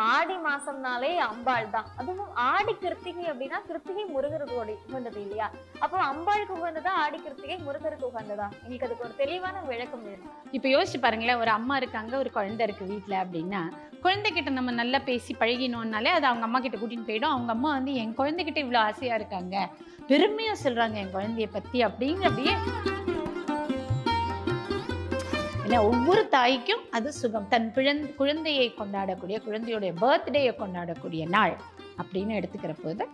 ஆடி மாசம்னாலே அம்பாள் தான். அதுவும் ஆடி கிருத்திகை அப்படின்னா கிருத்திகை முருகருக்கு உகந்தது இல்லையா? அப்போ அம்பாளுக்கு உகந்ததா ஆடி கிருத்திகை முருகருக்கு உகந்ததா? இன்னைக்கு அதுக்கு ஒரு தெளிவான விளக்கம் வேணும். இப்ப யோசிச்சு பாருங்களேன் ஒரு அம்மா இருக்காங்க ஒரு குழந்தை இருக்கு வீட்டுல அப்படின்னா குழந்தைகிட்ட நம்ம நல்லா பேசி பழகினோம்னாலே அது அவங்க அம்மா கிட்ட கூட்டின்னு போயிடும். அவங்க அம்மா வந்து என் குழந்தைகிட்ட இவ்வளோ ஆசையா இருக்காங்க. பெருமையா சொல்றாங்க என் குழந்தைய பத்தி அப்படிங்கிற அப்படியே ஏன்னா ஒவ்வொரு தாய்க்கும் அது சுகம். தன் பிழந் குழந்தையை கொண்டாடக்கூடிய குழந்தையுடைய பர்த்டேயை கொண்டாடக்கூடிய நாள் அப்படின்னு எடுத்துக்கிற போது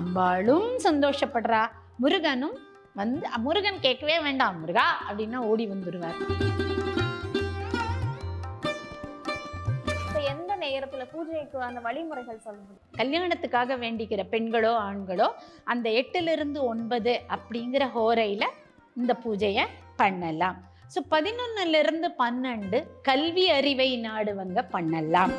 அம்பாளும் சந்தோஷப்படுறா. முருகனும் வந்து முருகன் கேட்கவே வேண்டாம் முருகா அப்படின்னா ஓடி வந்துடுவார் எந்த நேரத்துல பூஜைக்கு அந்த வழிமுறைகள் சொல்ல முடியும் கல்யாணத்துக்காக வேண்டிக்கிற பெண்களோ ஆண்களோ அந்த எட்டுலேருந்து ஒன்பது அப்படிங்கிற ஹோரையில் இந்த பூஜையை பண்ணலாம். ஸோ பதினொன்னுலேருந்து பன்னெண்டு கல்வி அறிவை நாடுவங்க பண்ணலாம்.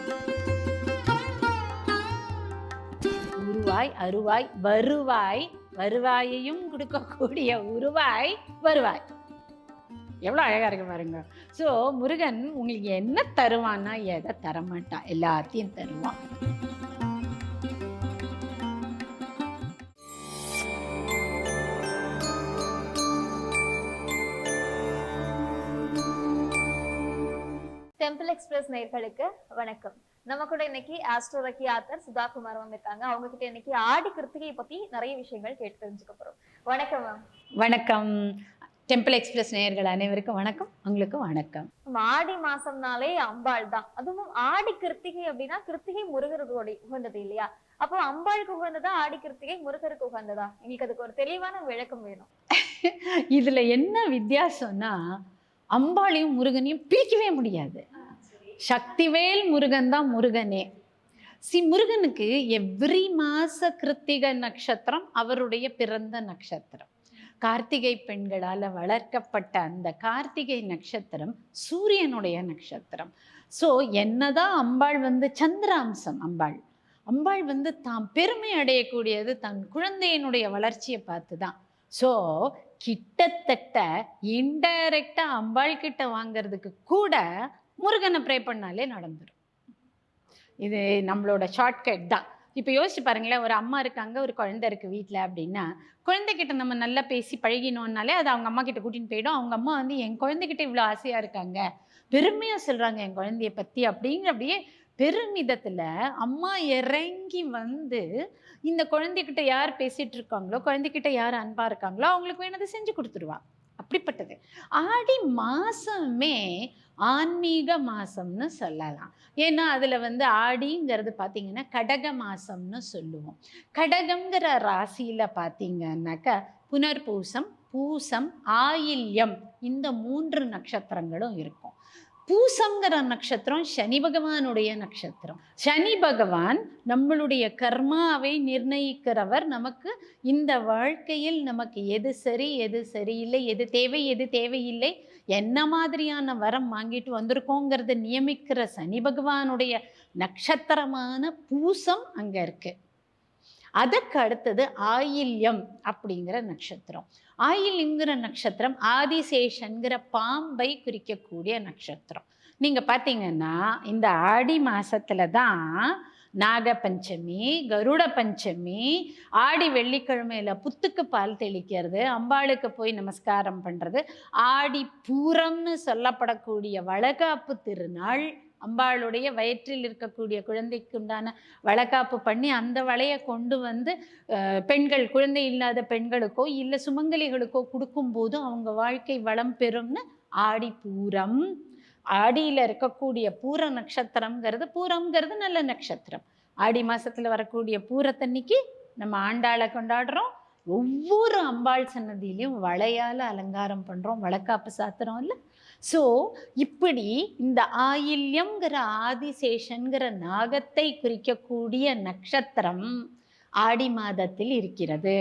உருவாய் அருவாய் வருவாய். வருவாயையும் கொடுக்கக்கூடிய உருவாய் வருவாய். எவ்வளோ அழகாக இருக்கு பாருங்க. ஸோ முருகன் உங்களுக்கு என்ன தருவான்னா எதை தரமாட்டான்? எல்லாத்தையும் தருவான். டெம்பிள் எக்ஸ்பிரஸ் நேயர்களுக்கு வணக்கம். நம்ம கூட இன்னைக்கு ஆஸ்ட்ரோரக்கி ஆத்தர் சுதா குமார் மேம் இருக்காங்க அவங்க கிட்ட இன்னைக்கு ஆடி கிருத்திகை பத்தி நிறைய விஷயங்கள் கேட்டு தெரிஞ்சுக்க போறோம். வணக்கம் மேம் வணக்கம். டெம்பிள் எக்ஸ்பிரஸ் நேயர்கள் அனைவருக்கும் வணக்கம். உங்களுக்கு வணக்கம். ஆடி மாசம்னாலே அம்பாள் தான். அதுவும் ஆடி கிருத்திகை அப்படின்னா கிருத்திகை முருகருக்கு உகந்தது இல்லையா? அப்போ அம்பாளுக்கு உகந்ததா ஆடி கிருத்திகை முருகருக்கு உகந்ததா? எங்களுக்கு அதுக்கு ஒரு தெளிவான விளக்கம் வேணும். இதுல என்ன வித்தியாசம்னா அம்பாளையும் முருகனையும் பிரிக்கவே முடியாது. சக்திவேல் முருகன் தான் முருகனே. சி முருகனுக்கு எவ்ரி மாச கிருத்திக நட்சத்திரம் அவருடைய பிறந்த நட்சத்திரம். கார்த்திகை பெண்களால் வளர்க்கப்பட்ட அந்த கார்த்திகை நட்சத்திரம் சூரியனுடைய நட்சத்திரம். ஸோ என்னதான் அம்பாள் வந்து சந்திராம்சம் அம்பாள். அம்பாள் வந்து தாம் பெருமை அடையக்கூடியது தன் குழந்தையினுடைய வளர்ச்சியை பார்த்து தான் ஸோ கிட்டத்தட்ட இன்டைரக்டாக அம்பாள் கிட்ட வாங்குறதுக்கு கூட முருகனை ப்ரே பண்ணாலே நடந்துடும் இது நம்மளோட ஷார்ட்கட் தான். இப்போ யோசிச்சு பாருங்களேன் ஒரு அம்மா இருக்காங்க ஒரு குழந்தை இருக்குது வீட்டில் அப்படின்னா குழந்தைகிட்ட நம்ம நல்லா பேசி பழகினோம்னாலே அது அவங்க அம்மா கிட்ட கூட்டின்னு போயிடும். அவங்க அம்மா வந்து என் குழந்தைகிட்ட இவ்வளோ ஆசையாக இருக்காங்க. பெருமையாக சொல்கிறாங்க என் குழந்தைய பற்றி அப்படிங்கிற அப்படியே பெருமிதத்தில் அம்மா இறங்கி வந்து இந்த குழந்தைகிட்ட யார் பேசிகிட்டு இருக்காங்களோ குழந்தைகிட்ட யார் அன்பாக இருக்காங்களோ அவங்களுக்கு வேணதை செஞ்சு கொடுத்துருவா. அப்படிப்பட்டது. ஆடி மாதமே ஆன்மீக மாதம்னு சொல்லலாம். ஏன்னா அதில் வந்து ஆடிங்கிறது பார்த்திங்கன்னா கடக மாதம்னு சொல்லுவோம். கடகங்கிற ராசியில் பார்த்தீங்கன்னாக்கா புனர்பூசம் பூசம் ஆயில்யம் இந்த மூன்று நட்சத்திரங்களும் இருக்கும். பூசங்கிற நட்சத்திரம் சனி பகவானுடைய நட்சத்திரம். சனி பகவான் நம்மளுடைய கர்மாவை நிர்ணயிக்கிறவர். நமக்கு இந்த வாழ்க்கையில் நமக்கு எது சரி எது சரியில்லை எது தேவை எது தேவையில்லை என்ன மாதிரியான வரம் வாங்கிட்டு வந்திருக்கோங்கிறத நியமிக்கிற சனி பகவானுடைய நட்சத்திரமான பூசம் அங்கே இருக்குது அதற்கு அடுத்தது ஆயில்யம் அப்படிங்கிற நட்சத்திரம். ஆயில்யங்கிற நட்சத்திரம் ஆதிசேஷன்கிற பாம்பை குறிக்கக்கூடிய நட்சத்திரம். நீங்கள் பார்த்தீங்கன்னா இந்த ஆடி மாதத்தில் தான் நாகபஞ்சமி கருட பஞ்சமி ஆடி வெள்ளிக்கிழமையில் புத்துக்கு பால் தெளிக்கிறது அம்பாளுக்கு போய் நமஸ்காரம் பண்ணுறது ஆடி பூரம்னு சொல்லப்படக்கூடிய வளகாப்பு திருநாள் அம்பாளுடைய வயிற்றில் இருக்கக்கூடிய குழந்தைக்குண்டான வளக்காப்பு பண்ணி அந்த வலையை கொண்டு வந்து பெண்கள் குழந்தை இல்லாத பெண்களுக்கோ இல்லை சுமங்கலிகளுக்கோ கொடுக்கும்போது அவங்க வாழ்க்கை வளம் பெறும்னு ஆடி பூரம். ஆடியில் இருக்கக்கூடிய பூர நட்சத்திரம்ங்கிறது பூரம்ங்கிறது நல்ல நட்சத்திரம். ஆடி மாதத்தில் வரக்கூடிய பூரத்தன்னைக்கு நம்ம ஆண்டாளை கொண்டாடுறோம். ஒவ்வொரு அம்பாள் சன்னதியிலையும் வளையால் அலங்காரம் பண்ணுறோம் வளக்காப்பு சாத்திரம் இல்லை? ஸோ இப்படி இந்த ஆயில்யம்ங்கிற ஆதிசேஷன்கிற நாகத்தை குறிக்கக்கூடிய நட்சத்திரம் ஆடி மாதத்தில் இருக்கிறது.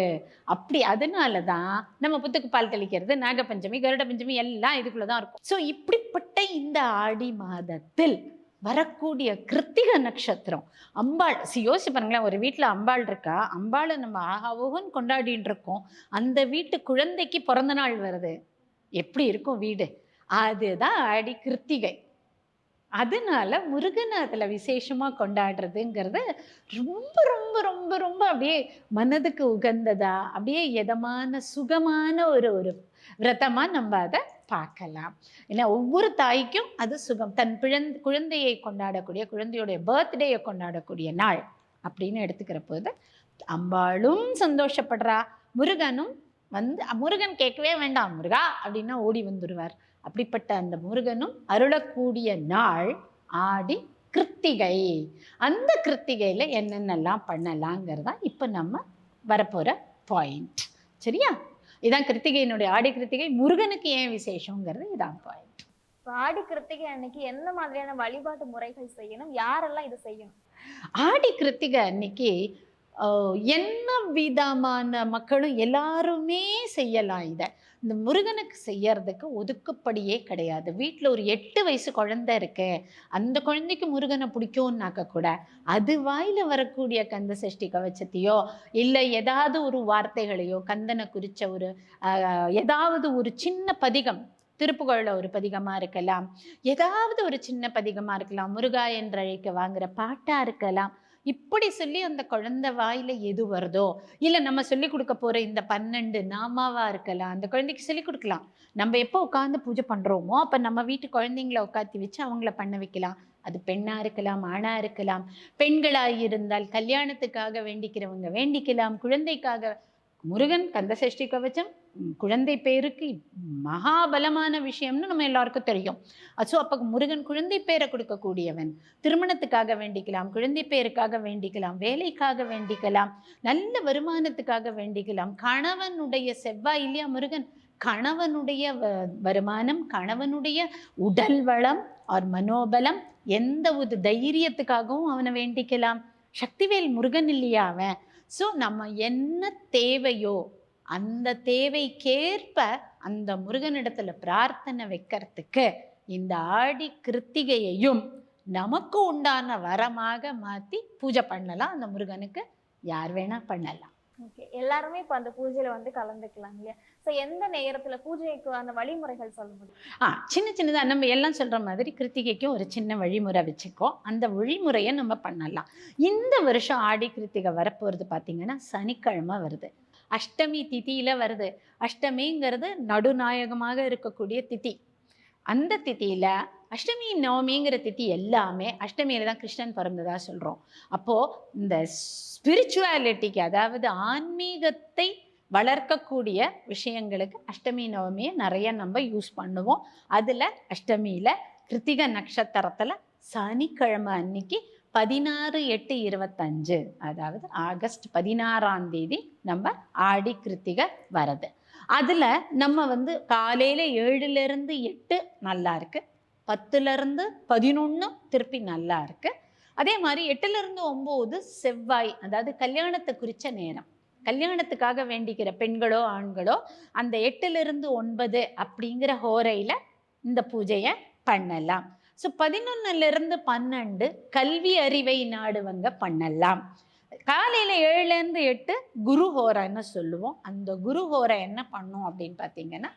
அப்படி அதனால தான் நம்ம புத்துக்கு பால் தெளிக்கிறது நாகபஞ்சமி கருட பஞ்சமி எல்லாம் இதுக்குள்ள தான் இருக்கும். ஸோ இப்படிப்பட்ட இந்த ஆடி மாதத்தில் வரக்கூடிய கிருத்திக நட்சத்திரம் அம்பாள் சி யோசிச்சு பாருங்களேன் ஒரு வீட்டில் அம்பாள் இருக்கா? அம்பாளை நம்ம ஆகாவோகன்னு கொண்டாடின்னு இருக்கோம். அந்த வீட்டு குழந்தைக்கு பிறந்த நாள் வருது. எப்படி இருக்கும் வீடு? அதுதான் ஆடி கிருத்திகை. அதனால முருகனை அதில் விசேஷமாக கொண்டாடுறதுங்கிறது ரொம்ப ரொம்ப ரொம்ப ரொம்ப அப்படியே மனதுக்கு உகந்ததா அப்படியே இதமான சுகமான ஒரு ஒரு விரதமாக நம்ம அதை பார்க்கலாம். ஏன்னா ஒவ்வொரு தாய்க்கும் அது சுகம். தன் பிழந் குழந்தையை கொண்டாடக்கூடிய குழந்தையுடைய பர்த்டேயை கொண்டாடக்கூடிய நாள் அப்படின்னு எடுத்துக்கிற போது அம்பாளும் சந்தோஷப்படுறா முருகனும் வந்து முருகன் கேட்கவே வேண்டாம் முருகா அப்படின்னா ஓடி வந்துடுவார் அப்படிப்பட்ட அந்த முருகனும் அருளக்கூடிய நாள் ஆடி கிருத்திகை. அந்த கிருத்திகையில் என்னென்னலாம் பண்ணலாங்கிறதா இப்போ நம்ம வரப்போகிற பாயிண்ட் சரியா? இதான் கிருத்திகையினுடைய ஆடி கிருத்திகை. முருகனுக்கு ஏன் விசேஷங்கிறது இதான் பாயிண்ட் இப்ப ஆடி கிருத்திகை அன்னைக்கு எந்த மாதிரியான வழிபாட்டு முறைகள் செய்யணும்? யாரெல்லாம் இதை செய்யணும்? ஆடி கிருத்திகை அன்னைக்கு என்ன விதமான மக்களும் எல்லாருமே செய்யலாம் இதை. இந்த முருகனுக்கு செய்யறதுக்கு ஒதுக்குப்படியே கிடையாது. வீட்டில் ஒரு எட்டு வயசு குழந்தை இருக்கு. அந்த குழந்தைக்கு முருகனை பிடிக்கும்னாக்க கூட அது வாயில் வரக்கூடிய கந்த சஷ்டி கவச்சத்தையோ இல்லை ஏதாவது ஒரு வார்த்தைகளையோ கந்தனை குறித்த ஒரு ஏதாவது ஒரு சின்ன பதிகம் திருப்புகழில் ஒரு பதிகமாக இருக்கலாம். ஏதாவது ஒரு சின்ன பதிகமாக இருக்கலாம். முருகா என்று அழைக்க வாங்குற பாட்டாக இருக்கலாம். இப்படி சொல்லி அந்த குழந்தை வாயில எது வருதோ? இல்லை நம்ம சொல்லிக் கொடுக்க போற இந்த பன்னெண்டு நாமாவா இருக்கலாம் அந்த குழந்தைக்கு சொல்லிக் கொடுக்கலாம். நம்ம எப்போ உட்காந்து பூஜை பண்றோமோ அப்ப நம்ம வீட்டு குழந்தைங்கள உட்காந்து வச்சு அவங்கள பண்ண வைக்கலாம். அது பெண்ணா இருக்கலாம் ஆணாக இருக்கலாம். பெண்களாக இருந்தால் கல்யாணத்துக்காக வேண்டிக்கிறவங்க வேண்டிக்கலாம். குழந்தைக்காக முருகன் கந்தசஷ்டி கவச்சம் குழந்தை பேருக்கு மகாபலமான விஷயம்னு நம்ம எல்லாருக்கும் தெரியும். ஸோ அப்போ முருகன் குழந்தை பேரை கொடுக்கக்கூடியவன். திருமணத்துக்காக வேண்டிக்கலாம் குழந்தை பேருக்காக வேண்டிக்கலாம் வேலைக்காக வேண்டிக்கலாம் நல்ல வருமானத்துக்காக வேண்டிக்கலாம். கணவனுடைய செவ்வாய் இல்லையா முருகன்? கணவனுடைய வ- வருமானம் கணவனுடைய உடல் வளம் ஆர் மனோபலம் எந்த ஒரு தைரியத்துக்காகவும் அவனை வேண்டிக்கலாம். சக்திவேல் முருகன் இல்லையா அவன்? ஸோ நம்ம என்ன தேவையோ அந்த தேவைக்கேற்ப அந்த முருகனிடத்துல பிரார்த்தனை வைக்கிறதுக்கு இந்த ஆடி கிருத்திகையையும் நமக்கு உண்டான வரமாக மாற்றி பூஜை பண்ணலாம். அந்த முருகனுக்கு யார் வேணால் பண்ணலாம். ஓகே எல்லாருமே இப்போ அந்த பூஜையில் வந்து கலந்துக்கலாம் இல்லையா? ஸோ எந்த நேரத்தில் பூஜைக்கு அந்த வழிமுறைகள் சொல்ல முடியும் ஆ சின்ன சின்னதாக நம்ம எல்லாம் சொல்கிற மாதிரி கிருத்திகைக்கும் ஒரு சின்ன வழிமுறை வச்சுக்கோ. அந்த வழிமுறையை நம்ம பண்ணலாம். இந்த வருஷம் ஆடி கிருத்திகை வரப்போகிறது பார்த்திங்கன்னா சனிக்கிழமை வருது. அஷ்டமி திதியில் வருது. அஷ்டமிங்கிறது நடுநாயகமாக இருக்கக்கூடிய திதி. அந்த திதியில் அஷ்டமி நவமிங்கிற திதி எல்லாமே அஷ்டமியில் தான் கிருஷ்ணன் பிறந்ததாக சொல்கிறோம் அப்போது இந்த ஸ்பிரிச்சுவாலிட்டிக்கு அதாவது ஆன்மீகத்தை வளர்க்கக்கூடிய விஷயங்களுக்கு அஷ்டமி நவமியை நிறைய நம்ம யூஸ் பண்ணுவோம். அதில் அஷ்டமியில் கிருத்திக நட்சத்திரத்தில் சனிக்கிழமை அன்னைக்கு பதினாறு எட்டு இருபத்தஞ்சு அதாவது ஆகஸ்ட் பதினாறாம் தேதி நம்ம ஆடி கிருத்திகை வரது. அதில் நம்ம வந்து காலையில் ஏழுலேருந்து எட்டு நல்லா இருக்குது பத்துலேருந்து பதினொன்று திருப்பி நல்லா இருக்கு. அதே மாதிரி எட்டுலேருந்து ஒம்பது செவ்வாய் அதாவது கல்யாணத்தை குறித்த நேரம். கல்யாணத்துக்காக வேண்டிக்கிற பெண்களோ ஆண்களோ அந்த எட்டுலேருந்து ஒன்பது அப்படிங்கிற ஹோரையில் இந்த பூஜையை பண்ணலாம். ஸோ பதினொன்னுலேருந்து பன்னெண்டு கல்வி அறிவை நாடுவங்க பண்ணலாம். காலையில் ஏழுலேருந்து எட்டு குரு ஹோரைன்னு சொல்லுவோம்? அந்த குரு ஹோரை என்ன பண்ணும் அப்படின்னு பார்த்தீங்கன்னா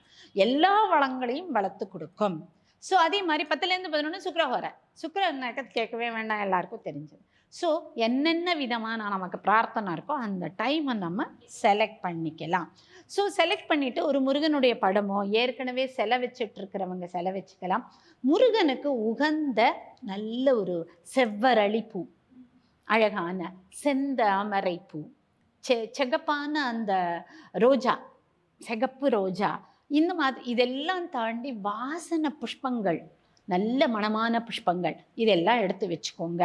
எல்லா வளங்களையும் வளர்த்து கொடுக்கும். ஸோ அதே மாதிரி பத்துலேருந்து பதினொன்று சுக்கரஹோரை சுக்கரனாக்க கேட்கவே வேண்டாம் எல்லாருக்கும் தெரிஞ்சது. ஸோ என்னென்ன விதமான நமக்கு பிரார்த்தனை இருக்கோ அந்த டைமை நம்ம செலக்ட் பண்ணிக்கலாம். ஸோ செலக்ட் பண்ணிவிட்டு ஒரு முருகனுடைய படமோ ஏற்கனவே செலை வச்சுட்டு செலை வச்சுக்கலாம் முருகனுக்கு உகந்த நல்ல ஒரு செவ்வரளி பூ அழகான செந்தாமரை பூ செ செகப்பான அந்த ரோஜா சிகப்பு ரோஜா இந்த மாதிரி இதெல்லாம் தாண்டி வாசன புஷ்பங்கள் நல்ல மணமான புஷ்பங்கள் இதெல்லாம் எடுத்து வச்சுக்கோங்க.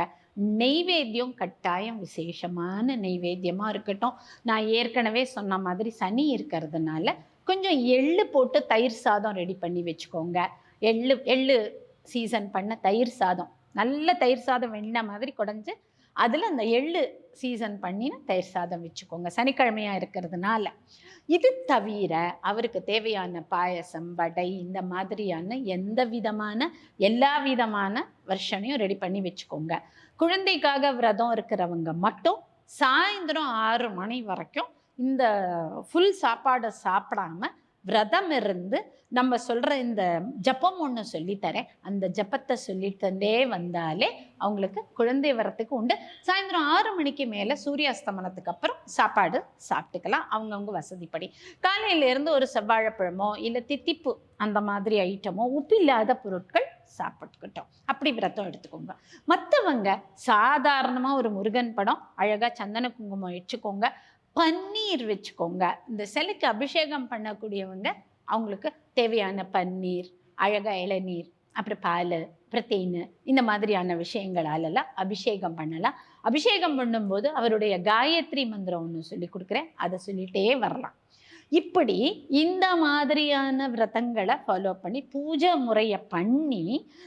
நெய்வேத்தியம் கட்டாயம் விசேஷமான நெய்வேத்தியமாக இருக்கட்டும். நான் ஏற்கனவே சொன்ன மாதிரி சனி இருக்கிறதுனால கொஞ்சம் எள்ளு போட்டு தயிர் சாதம் ரெடி பண்ணி வச்சுக்கோங்க. எள்ளு எள்ளு சீசன் பண்ண தயிர் சாதம். நல்ல தயிர் சாதம் வெண்ண மாதிரி குடஞ்சி அதில் அந்த எள்ளு சீசன் பண்ணின தயிர் சாதம் வச்சுக்கோங்க. சனிக்கிழமையாக இருக்கிறதுனால. இது தவிர அவருக்கு தேவையான பாயசம் வடை இந்த மாதிரியான எந்த விதமான எல்லா விதமான வருஷனையும் ரெடி பண்ணி வச்சுக்கோங்க. குழந்தைக்காக விரதம் இருக்கிறவங்க மட்டும் சாயந்தரம் ஆறு மணி வரைக்கும் இந்த ஃபுல் சாப்பாடை சாப்பிடாம விரதம் இருந்து நம்ம சொல்கிற இந்த ஜப்பம் ஒன்று சொல்லித்தரேன் அந்த ஜப்பத்தை சொல்லித்தந்தே வந்தாலே அவங்களுக்கு குழந்தை வரத்துக்கு உண்டு. சாயந்தரம் ஆறு மணிக்கு மேலே சூரியாஸ்தமனத்துக்கு அப்புறம் சாப்பாடு சாப்பிட்டுக்கலாம். அவங்கவுங்க வசதிப்படி. காலையிலேருந்து ஒரு செவ்வாழைப்பழமோ இல்லை தித்திப்பு அந்த மாதிரி ஐட்டமோ உப்பில்லாத பொருட்கள் சாப்பிட்டுக்கிட்டோம். அப்படி விரதம் எடுத்துக்கோங்க. மற்றவங்க சாதாரணமாக ஒரு முருகன் படம் அழகாக சந்தன குங்குமம் வச்சுக்கோங்க பன்னீர் வச்சுக்கோங்க. இந்த சிலைக்கு அபிஷேகம் பண்ணக்கூடியவங்க அவங்களுக்கு தேவையான பன்னீர் அழகாக இளநீர் அப்புறம் பால் அப்புறம் தேன் இந்த மாதிரியான விஷயங்களாலெல்லாம் அபிஷேகம் பண்ணலாம். அபிஷேகம் பண்ணும்போது அவருடைய காயத்ரி மந்திரம் ஒன்று சொல்லி கொடுக்குறேன். அதை சொல்லிகிட்டே வரலாம். இப்படி இந்த மாதிரியான விரதங்களை ஃபாலோ பண்ணி பூஜை முறையை பண்ணி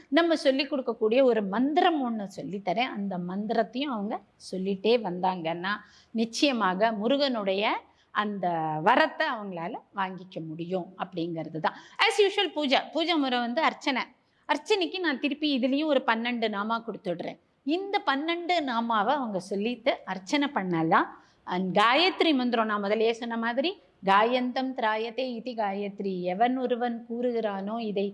நம்ம சொல்லி கொடுக்கக்கூடிய ஒரு மந்திரம் ஒன்று சொல்லித்தரேன் அந்த மந்திரத்தையும் அவங்க சொல்லிட்டே வந்தாங்கன்னா நிச்சயமாக முருகனுடைய அந்த வரத்தை அவங்களால வாங்கிக்க முடியும் அப்படிங்கிறது தான். ஆஸ் யூஷுவல் பூஜை. பூஜை முறை வந்து அர்ச்சனை. அர்ச்சனைக்கு நான் திருப்பி இதுலேயும் ஒரு பன்னெண்டு நாமா கொடுத்துடுறேன். இந்த பன்னெண்டு நாமாவை அவங்க சொல்லிட்டு அர்ச்சனை பண்ணலாம். அண்ட் காயத்ரி மந்திரம் நான் முதலே சொன்ன மாதிரி காயந்தம் திராயத்தே இதி காயத்ரி. எவன் ஒருவன் கூறுகிறானோ இதை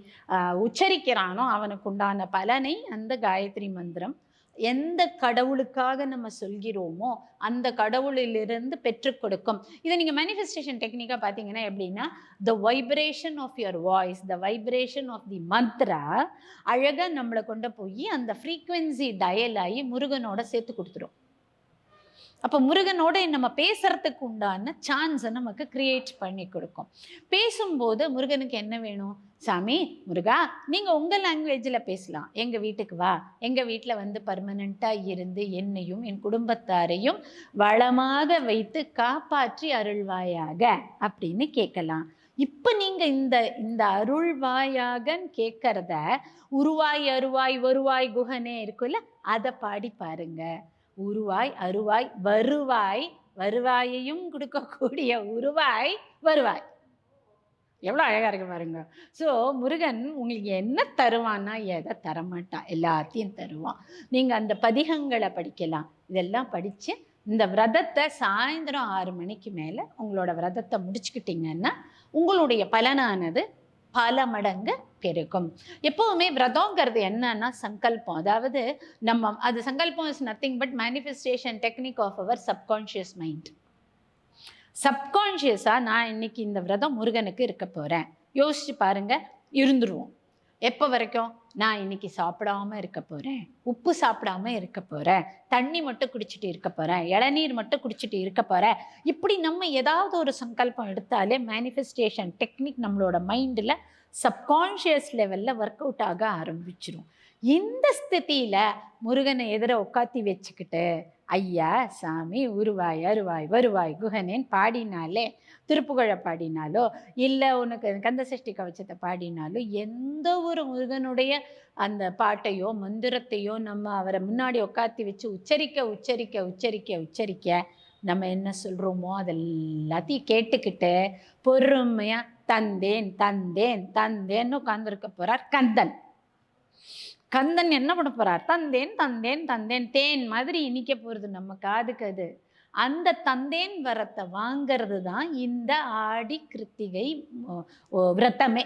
உச்சரிக்கிறானோ அவனுக்கு உண்டான பலனை அந்த காயத்ரி மந்திரம் எந்த கடவுளுக்காக நம்ம சொல்கிறோமோ அந்த கடவுளிலிருந்து பெற்றுக் கொடுக்கும். இதை நீங்கள் மேனிஃபெஸ்டேஷன் டெக்னிக்காக பார்த்தீங்கன்னா எப்படின்னா the vibration of your voice the vibration of the mantra அழகாக நம்மளை கொண்டு போய் அந்த ஃப்ரீக்வன்சி டயல் ஆகி முருகனோட சேர்த்து கொடுத்துரும். அப்போ முருகனோட நம்ம பேசுறதுக்கு உண்டான சான்ஸை நமக்கு கிரியேட் பண்ணி கொடுக்கும். பேசும்போது முருகனுக்கு என்ன வேணும்? சாமி முருகா நீங்கள் உங்கள் லாங்குவேஜில் பேசலாம். எங்கள் வீட்டுக்கு வா. எங்கள் வீட்டில் வந்து பர்மனண்ட்டாக இருந்து என்னையும் என் குடும்பத்தாரையும் வளமாக வைத்து காப்பாற்றி அருள்வாயாக அப்படின்னு கேட்கலாம். இப்போ நீங்கள் இந்த இந்த அருள்வாயாகன்னு கேட்குறத உருவாய் அருவாய் வருவாய் குகனே இருக்குல்ல அதை பாடி பாருங்கள் உருவாய் அருவாய் வருவாய். வருவாயையும் கொடுக்கக்கூடிய உருவாய் வருவாய். எவ்வளோ அழகாக இருக்கு பாருங்க. ஸோ முருகன் உங்களுக்கு என்ன தருவான்னா எதை தரமாட்டான் எல்லாத்தையும் தருவான். நீங்கள் அந்த பதிகங்களை படிக்கலாம். இதெல்லாம் படித்து இந்த விரதத்தை சாயந்தரம் ஆறு மணிக்கு மேலே உங்களோட விரதத்தை முடிச்சுக்கிட்டீங்கன்னா உங்களுடைய பலனானது பல மடங்கு பெருகும். எப்போவுமே விரதங்கிறது என்னன்னா சங்கல்பம். அதாவது நம்ம அது சங்கல்பம் is nothing but manifestation technique of our subconscious mind சப்கான்ஷியஸாக நான் இன்னைக்கு இந்த விரதம் முருகனுக்கு இருக்க போகிறேன் யோசிச்சு பாருங்க இருந்துருவோம். எப்போ வரைக்கும்? நான் இன்னைக்கு சாப்பிடாம இருக்க போகிறேன் உப்பு சாப்பிடாம இருக்க போகிறேன் தண்ணி மட்டும் குடிச்சிட்டு இருக்க போகிறேன் இளநீர் மட்டும் குடிச்சிட்டு இருக்க போகிறேன் இப்படி நம்ம ஏதாவது ஒரு சங்கல்பம் எடுத்தாலே மேனிஃபெஸ்டேஷன் டெக்னிக் நம்மளோட மைண்டில் சப்கான்ஷியஸ் லெவலில் ஒர்க் அவுட் ஆக ஆரம்பிச்சிடும் இந்த ஸ்திதியில் முருகனை எதிர உட்காத்தி வச்சுக்கிட்டு ஐயா சாமி உருவாய் அருவாய் வருவாய் குகனேன் பாடினாலே திருப்புகழை பாடினாலோ இல்லை உனக்கு கந்த சஷ்டி கவச்சத்தை பாடினாலோ எந்த ஒரு முருகனுடைய அந்த பாட்டையோ மந்திரத்தையோ நம்ம அவரை முன்னாடி உட்காத்தி வச்சு உச்சரிக்க உச்சரிக்க உச்சரிக்க உச்சரிக்க நம்ம என்ன சொல்கிறோமோ அதெல்லாத்தையும் கேட்டுக்கிட்டு பொறுமையாக தந்தேன் தந்தேன் தந்தேன்னு உட்காந்துருக்க போகிறார் கந்தன். கந்தன் என்ன பண்ண போறார்? தந்தேன் தந்தேன் தந்தேன் தேன் மாதிரி இனிக்க போகிறது நம்ம காதுக்கு அது. அந்த தந்தேன் வரத்தை வாங்கிறது தான் இந்த ஆடி கிருத்திகை விரதமே.